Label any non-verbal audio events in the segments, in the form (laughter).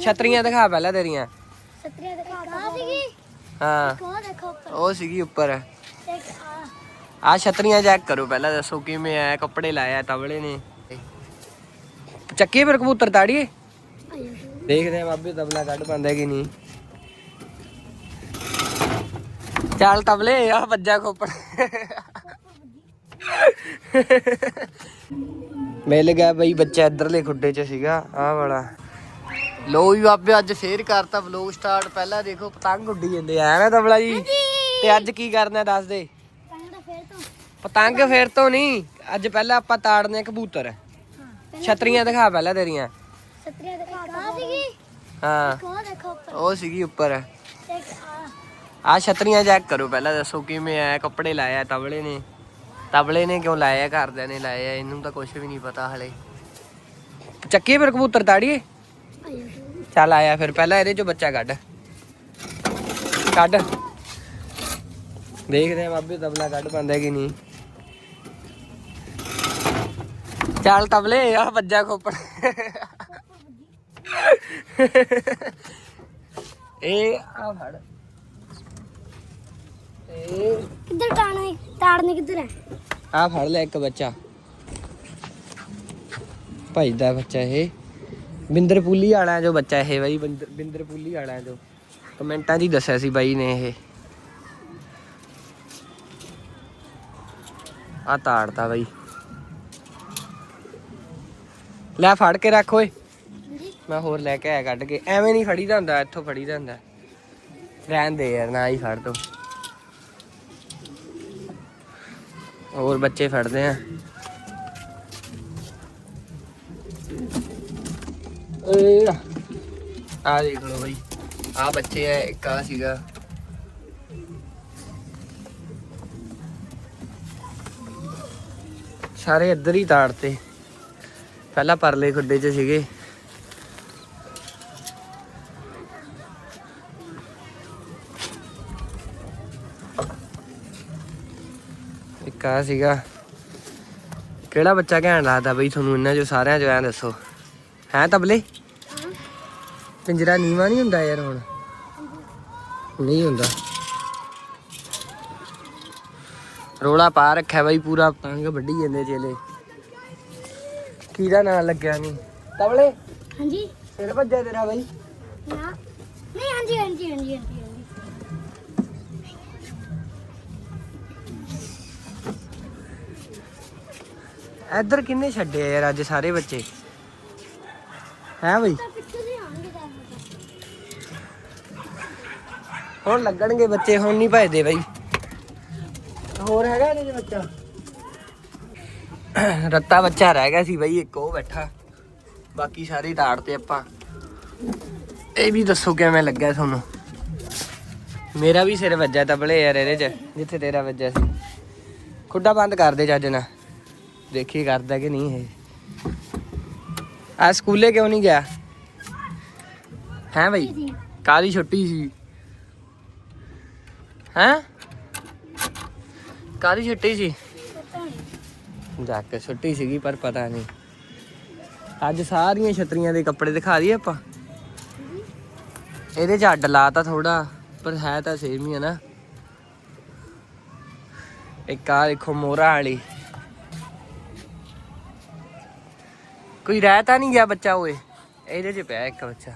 ਛਤਰੀਆਂ ਦਿਖਾ ਪਹਿਲਾਂ ਤੇਰੀਆਂ। ਸਤਰੀਆ ਦੇ ਕਾ ਸੀਗੀ ਹਾਂ। ਕੋ ਦੇਖੋ ਉੱਪਰ। ਉਹ ਸੀਗੀ ਉੱਪਰ। ਆ। ਛਤਰੀਆਂ ਚੈੱਕ ਕਰੋ ਪਹਿਲਾਂ ਦੱਸੋ ਕਿਵੇਂ ਆ ਕੱਪੜੇ ਲਾਇਆ ਤਵਲੇ ਨੇ। ਚੱਕੀ ਫਿਰ ਕਬੂਤਰ ਤਾੜੀਏ। ਦੇਖਦੇ ਆ ਬਾਬੇ ਤਬਲਾ ਕੱਢ ਪਾਉਂਦਾ ਕਿ ਨਹੀਂ। ਚੱਲ ਤਬਲੇ ਆ ਵੱਜਾ ਖੋਪੜ। ਮਿਲ ਗਿਆ ਬਈ ਬੱਚਾ ਇਧਰਲੇ ਖੁੱਡੇ 'ਚ ਸੀਗਾ ਆਹ ਵਾਲਾ। ਲੋ ਵੀ ਬਾਬੇ ਅੱਜ ਫੇਰ ਕਰਤਾ ਵਲੋਗ ਸਟਾਰਟ ਪਹਿਲਾਂ ਦੇਖੋ ਪਤੰਗ ਉੱਡੀ ਜਾਂਦੇ ਆ ਨਾ ਤਬਲਾ ਜੀ? ਤੇ ਅੱਜ ਕੀ ਕਰਨਾ ਦੱਸ ਦੇ? ਪਤੰਗ ਫੇਰ ਤੋਂ। ਨਹੀਂ ਅੱਜ ਪਹਿਲਾਂ ਆਪਾਂ ਤਾੜਨੇ ਕਬੂਤਰ। ਛਤਰੀਆਂ ਦਿਖਾ ਪਹਿਲਾਂ ਤੇਰੀਆਂ। ਹਾਂ। ਕੋ ਦੇਖੋ ਉੱਪਰ। ਉਹ ਸੀਗੀ ਉੱਪਰ। ਆ। ਆ ਛਤਰੀਆਂ ਚੈੱਕ ਕਰੋ ਪਹਿਲਾਂ ਦੱਸੋ ਕਿਵੇਂ ਆ ਕੱਪੜੇ ਲਾਇਆ ਤਬਲੇ ਨੇ। ਤਬਲੇ ਨੇ ਕਿਉਂ ਲਾਇਆ ਘਰਦਿਆਂ ਨੇ ਲਾਇਆ ਇਹਨੂੰ ਤਾਂ ਕੁਝ ਵੀ ਨਹੀਂ ਪਤਾ ਹਲੇ। ਚੱਕੀ ਫਿਰ ਕਬੂਤਰ ਤਾੜੀਏ। ਚੱਲ ਆਇਆ ਫਿਰ ਪਹਿਲਾਂ ਇਹਦੇ ਚੋਂ ਬੱਚਾ ਕੱਢ। ਕੱਢ। ਦੇਖਦੇ ਆ ਬਾਬੇ ਤਬਲਾ ਕੱਢ ਪਾਉਂਦਾ ਕਿ ਨਹੀਂ। ਚੱਲ ਤਬਲੇ ਆ ਵੱਜਾ ਖੋਪੜ। ਇਹ ਆ ਫੜ। ਕਿੱਧਰ ਟਾਣੇ ਤਾੜਨੇ ਕਿੱਧਰ ਹੈ? ਆ ਫੜ ਲੈ ਇੱਕ ਬੱਚਾ। ਭਾਈ ਦਾ ਬੱਚਾ ਇਹ। ਬਿੰਦਰ ਪੁੱਲੀ ਜੋ ਬੱਚਾ ਇਹ ਬਾਈ, ਬਿੰਦਰ ਬਿੰਦਰ ਪੁੱਲੀ ਜੋ। ਕਮੈਂਟਾਂ 'ਚ ਹੀ ਦੱਸਿਆ ਸੀ ਬਾਈ ਨੇ ਇਹ। ਆ ਤਾੜਦਾ ਬਾਈ। ਲੈ ਫੜ ਕੇ ਰੱਖ ਓਏ। ਮੈਂ ਹੋਰ ਲੈ ਕੇ ਆਇਆ ਕੱਢ ਕੇ। ਐਵੇਂ ਨਹੀਂ ਫੜੀਦਾ ਹੁੰਦਾ, ਇੱਥੋਂ ਫੜੀਦਾ ਹੁੰਦਾ। ਰਹਿਣ ਦੇ ਯਾਰ, ਨਾ ਹੀ ਫੜ ਤੂੰ। ਹੋਰ ਬੱਚੇ ਫੜਦੇ ਆ। ਏ ਆ। ਦੇਖ ਲਓ ਬਈ। ਆ ਬੱਚੇ ਆ, ਇੱਕ ਆ ਸੀਗਾ। ਸਾਰੇ ਇੱਧਰ ਹੀ ਤਾੜਤੇ। ਪਹਿਲਾਂ ਪਰਲੇ ਖੁੱਡੇ 'ਚ ਸੀਗੇ। ਇੱਕ ਆ ਸੀਗਾ। ਕਿਹੜਾ ਬੱਚਾ ਘੈਂਟ ਲੱਗਦਾ ਬਈ ਤੁਹਾਨੂੰ ਇਹਨਾਂ ਚੋਂ ਸਾਰਿਆਂ ਚੋਂ ਐਂ ਦੱਸੋ। ਹੈ ਤਬਲੇ? ਪਿੰਜਰਾ ਨੀਵਾ ਨਹੀਂ ਹੁੰਦਾ ਯਾਰ ਹੁਣ। ਨਹੀਂ ਹੁੰਦਾ। ਰੋਲਾ ਪਾ ਰੱਖਿਆ ਬਈ ਪੂਰਾ ਪਤੰਗ ਵੱਢੀ ਜਾਂਦੇ ਚੇਲੇ। ਕਿਹਦਾ ਨਾਂ ਲੱਗਿਆ ਨਹੀਂ? ਤਬਲੇ? ਹਾਂਜੀ। ਸਿਰ ਭੱਜਿਆ ਤੇਰਾ ਬਈ। ਨਾ। ਨਹੀਂ ਹਾਂਜੀ ਹਾਂਜੀ ਹਾਂਜੀ ਹਾਂਜੀ ਹਾਂਜੀ। ਇੱਧਰ ਕਿੰਨੇ ਛੱਡੇ ਆ ਯਾਰ ਅੱਜ ਸਾਰੇ ਬੱਚੇ? ਹੈ ਬਈ? ਹੁਣ ਲੱਗਣਗੇ ਬੱਚੇ ਹੁਣ ਨਹੀਂ ਭਜਦੇ ਬਈ। ਹੋਰ ਹੈਗਾ ਇਹਦੇ ਚ ਬੱਚਾ? ਰੱਤਾ ਬੱਚਾ ਰਹਿ ਗਿਆ ਸੀ ਬਈ ਇੱਕ ਉਹ ਬੈਠਾ। ਬਾਕੀ ਸਾਰੇ ਤਾੜਤੇ ਆਪਾਂ। ਇਹ ਵੀ ਦੱਸੋ ਕਿਵੇਂ ਲੱਗਿਆ ਤੁਹਾਨੂੰ? ਮੇਰਾ ਵੀ ਸਿਰ ਵੱਜਾ ਤਬਲੇ ਯਾਰ ਇਹਦੇ ਚ ਜਿੱਥੇ ਤੇਰਾ ਵੱਜਿਆ ਸੀ। ਖੁੱਡਾ ਬੰਦ ਕਰ ਦੇ ਚੱਜ ਨਾਲ। ਦੇਖੀ ਕਰਦਾ ਕਿ ਨਹੀਂ ਇਹ। ਆ ਸਕੂਲੇ ਕਿਉਂ ਨਹੀਂ ਗਿਆ? ਹੈ ਬਈ? ਕਾਲੀ ਛੁੱਟੀ ਸੀ? ਹੈਂ? ਕਾਦੀ ਛੁੱਟੀ ਸੀ? ਜਾ ਕੇ ਛੁੱਟੀ ਸੀਗੀ, ਪਰ ਪਤਾ ਨਹੀਂ ਅੱਜ ਸਾਰੀਆਂ ਛਤਰੀਆਂ ਦੇ ਕੱਪੜੇ ਦਿਖਾ ਦਈਏ ਆਪਾਂ। ਇਹਦੇ ਚ ਅੱਡ ਲਾਤਾ ਥੋੜਾ ਪਰ ਹੈ ਤਾਂ ਸੇਮ ਹੀ ਹੈ ਨਾ। ਇੱਕ ਆ ਦੇਖੋ ਮੋਰਾ ਵਾਲੀ। ਕੋਈ ਰਹਿ ਤਾਂ ਨਹੀਂ ਗਿਆ ਬੱਚਾ ਓਏ। ਇਹਦੇ ਚ ਪਿਆ ਇੱਕ ਬੱਚਾ।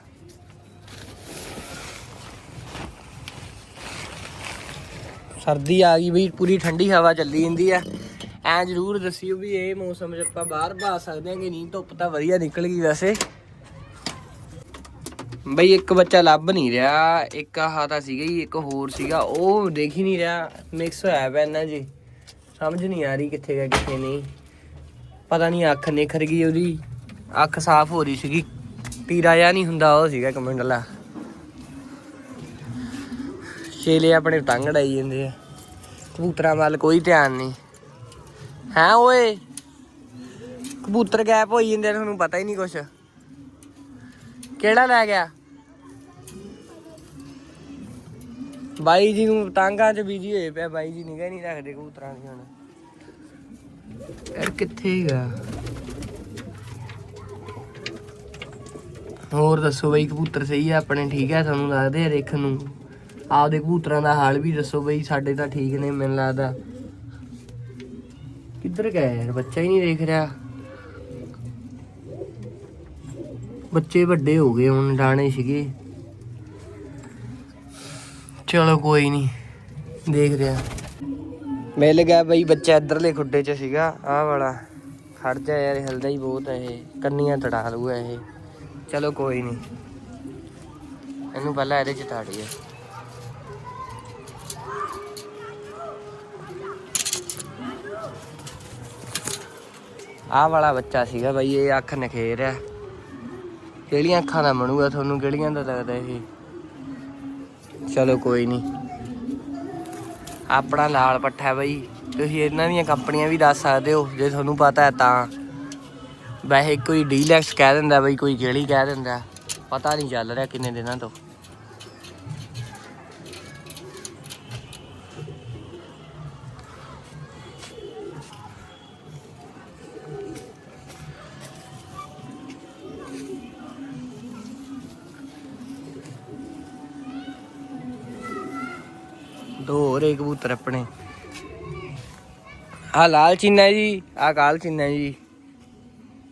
ਸਰਦੀ ਆ ਗਈ ਬਈ, ਪੂਰੀ ਠੰਡੀ ਹਵਾ ਚੱਲੀ ਜਾਂਦੀ ਆ। ਐ ਜਰੂਰ ਦੱਸਿਓ ਵੀ ਇਹ ਮੌਸਮ 'ਚ ਆਪਾਂ ਬਾਹਰ ਭਾ ਸਕਦੇ ਹਾਂ ਕਿ ਨਹੀਂ, ਧੁੱਪ ਤਾਂ ਵਧੀਆ ਨਿਕਲ ਗਈ ਵੈਸੇ। ਬਈ ਇੱਕ ਬੱਚਾ ਲੱਭ ਨਹੀਂ ਰਿਹਾ, ਇੱਕ ਆਹ ਤਾਂ ਸੀਗਾ ਹੀ ਇੱਕ ਹੋਰ ਸੀਗਾ, ਉਹ ਦੇਖ ਹੀ ਨਹੀਂ ਰਿਹਾ ਮਿਕਸ ਹੋਇਆ ਪਿਆ ਇਹਨਾਂ ਜੀ ਸਮਝ ਨਹੀਂ ਆ ਰਹੀ ਕਿੱਥੇ ਗਿਆ, ਕਿੱਥੇ ਨਹੀਂ। ਪਤਾ ਨਹੀਂ ਅੱਖ ਨਿਖਰ ਗਈ ਉਹਦੀ, ਅੱਖ ਸਾਫ਼ ਹੋ ਰਹੀ ਸੀਗੀ। ਪੀਰਾ ਜਿਹਾ ਨਹੀਂ ਹੁੰਦਾ, ਉਹ ਸੀਗਾ ਕਮੰਡਲਾ ਛੇਲੇ ਆਪਣੇ ਪਤੰਗ ਡਾਈ ਜਾਂਦੇ ਆ। ਕਬੂਤਰਾਂ ਵੱਲ ਕੋਈ ਧਿਆਨ ਨਹੀਂ। ਹੈ ਓਏ? ਕਬੂਤਰ ਗਾਇਬ ਹੋਈ ਜਾਂਦੇ ਤੁਹਾਨੂੰ ਪਤਾ ਹੀ ਨਹੀਂ ਕੁਛ। ਕਿਹੜਾ ਲੈ ਗਿਆ? ਬਾਈ ਜੀ ਨੂੰ ਪਤੰਗਾਂ 'ਚ ਬਿਜ਼ੀ ਹੋਏ ਪਿਆ, ਬਾਈ ਜੀ ਨਿਗਾਹ ਨਹੀਂ ਰੱਖਦੇ ਕਬੂਤਰਾਂ ਦੀ ਹੁਣ। ਯਾਰ ਕਿੱਥੇ ਹੈਗਾ? ਹੋਰ ਦੱਸੋ ਬਈ, ਕਬੂਤਰ ਸਹੀ ਆ ਆਪਣੇ, ਠੀਕ ਆ? ਤੁਹਾਨੂੰ ਲੱਗਦੇ ਆ ਦੇਖਣ ਨੂੰ। ਆਪਦੇ ਕਬੂਤਰਾਂ ਦਾ ਹਾਲ ਵੀ ਦੱਸੋ ਬਈ, ਸਾਡੇ ਤਾਂ ਠੀਕ ਨੇ ਮੈਨੂੰ ਲੱਗਦਾ। ਕਿੱਧਰ ਗਏ ਯਾਰ? ਬੱਚਾ ਹੀ ਨਹੀਂ ਦੇਖ ਰਿਹਾ। ਬੱਚੇ ਵੱਡੇ ਹੋ ਗਏ ਹੁਣ ਡਾਣੇ ਸੀਗੇ। ਚਲੋ ਕੋਈ ਨਹੀਂ, ਦੇਖ ਰਿਹਾ। ਮਿਲ ਗਿਆ ਬਈ ਬੱਚਾ ਇਧਰਲੇ ਖੁੱਡੇ 'ਚ ਸੀਗਾ, ਆਹ ਵਾਲਾ। ਖੜ ਜਾ ਯਾਰ, ਹਿਲਦਾ ਹੀ ਬਹੁਤ ਹੈ ਇਹ। ਕੰਨੀਆਂ ਤੜਾ ਲੂਗਾ ਇਹ। ਚਲੋ ਕੋਈ ਨਹੀਂ। ਇਹਨੂੰ ਪਹਿਲਾਂ ਇਹਦੇ 'ਚ ਤਾੜੀਏ ਆਹ ਵਾਲਾ ਬੱਚਾ ਸੀਗਾ ਬਈ, ਇਹ ਅੱਖ ਨਖੇਰ ਆ। ਕਿਹੜੀਆਂ ਅੱਖਾਂ ਦਾ ਬਣੂਗਾ ਤੁਹਾਨੂੰ, ਕਿਹੜੀਆਂ ਦਾ ਲੱਗਦਾ ਇਹ? ਚਲੋ ਕੋਈ ਨਹੀਂ ਆਪਣਾ ਲਾਲ ਪੱਠਾ ਹੈ ਬਈ। ਤੁਸੀਂ ਇਹਨਾਂ ਦੀਆਂ ਕੰਪਨੀਆਂ ਵੀ ਦੱਸ ਸਕਦੇ ਹੋ, ਜੇ ਤੁਹਾਨੂੰ ਪਤਾ ਹੈ ਤਾਂ। ਵੈਸੇ ਕੋਈ ਡੀਲੈਕਸ ਕਹਿ ਦਿੰਦਾ ਬਈ, ਕੋਈ ਕਿਹੜੀ ਕਹਿ ਦਿੰਦਾ। ਪਤਾ ਨਹੀਂ ਚੱਲ ਰਿਹਾ ਕਿੰਨੇ ਦਿਨਾਂ ਤੋਂ। ਹੋਰ ਇੱਕ ਕਬੂਤਰ ਆਪਣੇ। ਆ ਲਾਲ ਚੀਨਾ ਜੀ ਆ ਕਾਲ ਚੀਨਾ ਜੀ।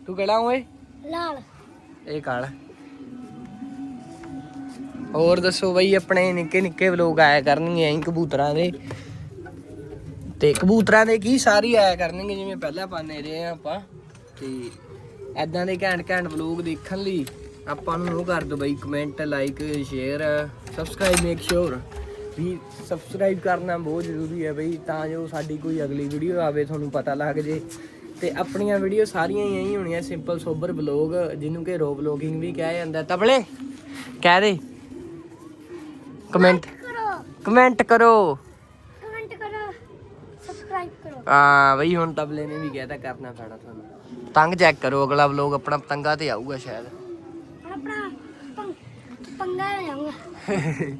ਤੂੰ ਕਿਹੜਾ ਓਏ? ਲਾਲ। ਇਹ ਕਾਲ। ਹੋਰ ਦੱਸੋ ਬਈ ਆਪਣੇ ਨਿੱਕੇ ਨਿੱਕੇ ਵਲੋਗ ਆਇਆ ਕਰਨਗੇ ਐਂ ਕਬੂਤਰਾਂ ਦੇ। ਤੇ ਕਬੂਤਰਾਂ ਦੇ ਕੀ ਸਾਰੀ ਆਇਆ ਕਰਨਗੇ ਜਿਵੇਂ ਪਹਿਲਾਂ ਪਾਣੇ ਰਹੇ ਆ ਆਪਾਂ। ਤੇ ਐਦਾਂ ਦੇ ਘੈਂਟ ਘੈਂਟ ਵਲੋਗ ਦੇਖਣ ਲਈ ਆਪਾਂ ਨੂੰ ਉਹ ਕਰ ਦਿਓ ਬਈ comment like share subscribe make sure ਵੀ ਸਬਸਕ੍ਰਾਈਬ ਕਰਨਾ ਬਹੁਤ ਜ਼ਰੂਰੀ ਹੈ ਬਈ ਤਾਂ ਜੋ ਸਾਡੀ ਕੋਈ ਅਗਲੀ ਵੀਡੀਓ ਆਵੇ ਤੁਹਾਨੂੰ ਪਤਾ ਲੱਗ ਜੇ। ਤੇ ਆਪਣੀਆਂ ਵੀਡੀਓ ਸਾਰੀਆਂ ਹੀ ਇਹੀ ਹੋਣੀਆਂ ਸਿੰਪਲ ਸੋਬਰ ਵਲੋਗ ਜਿਹਨੂੰ ਕਿ ਰੋ ਵਲੋਗਿੰਗ ਵੀ ਕਿਹਾ ਜਾਂਦਾ ਤਬਲੇ ਕਹਿ ਦੇ। ਕਮੈਂਟ ਕਰੋ। ਕਮੈਂਟ ਕਰੋ। ਕਮੈਂਟ ਕਰੋ। ਸਬਸਕ੍ਰਾਈਬ ਕਰੋ। ਹਾਂ ਬਈ ਹੁਣ ਤਬਲੇ ਨੇ ਵੀ ਕਿਹਾ ਤਾਂ ਕਰਨਾ ਪੈਣਾ ਤੁਹਾਨੂੰ। ਤੰਗ ਚੈੱਕ ਕਰੋ ਅਗਲਾ ਵਲੋਗ ਆਪਣਾ ਪਤੰਗਾ ਤੇ ਆਊਗਾ ਸ਼ਾਇਦ। ਆਪਣਾ ਪੰਗ- ਜਾਊਂਗਾ (laughs)